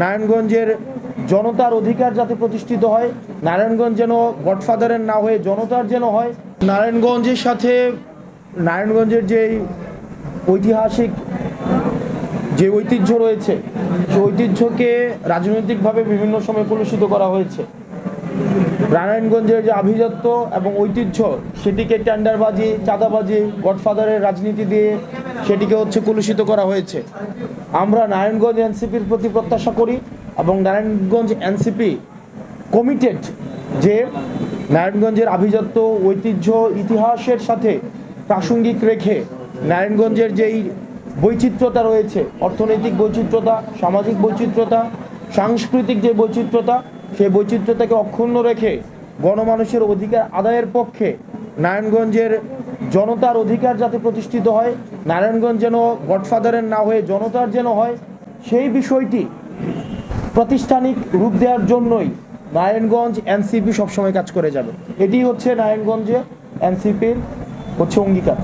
নারায়ণগঞ্জের জনতার অধিকার যাতে প্রতিষ্ঠিত হয়, নারায়ণগঞ্জ যেন গডফাদারের না হয়ে জনতার যেন হয়। নারায়ণগঞ্জের সাথে নারায়ণগঞ্জের যে ঐতিহাসিক যে ঐতিহ্য রয়েছে, সে ঐতিহ্যকে রাজনৈতিকভাবে বিভিন্ন সময় কলুষিত করা হয়েছে। নারায়ণগঞ্জের যে আভিজাত্য এবং ঐতিহ্য, সেটিকে টেন্ডারবাজি, চাঁদাবাজি, গডফাদারের রাজনীতি দিয়ে সেটিকে হচ্ছে কলুষিত করা হয়েছে। আমরা নারায়ণগঞ্জ এনসিপির প্রতি প্রত্যাশা করি এবং নারায়ণগঞ্জ এনসিপি কমিটেড যে নারায়ণগঞ্জের আভিজাত্য, ঐতিহ্য, ইতিহাসের সাথে প্রাসঙ্গিক রেখে নারায়ণগঞ্জের যেই বৈচিত্র্যতা রয়েছে, অর্থনৈতিক বৈচিত্র্যতা, সামাজিক বৈচিত্র্যতা, সাংস্কৃতিক যে বৈচিত্র্যতা, সেই বৈচিত্র্যতাকে অক্ষুণ্ণ রেখে গণমানুষের অধিকার আদায়ের পক্ষে নারায়ণগঞ্জের জনতার অধিকার যাতে প্রতিষ্ঠিত হয়, নারায়ণগঞ্জ যেন গডফাদারের না হয়ে জনতার যেন হয়, সেই বিষয়টি প্রাতিষ্ঠানিক রূপ দেওয়ার জন্যই নারায়ণগঞ্জ এনসিপি সবসময় কাজ করে যাবে। এটি হচ্ছে নারায়ণগঞ্জে এনসিপির হচ্ছে অঙ্গীকার।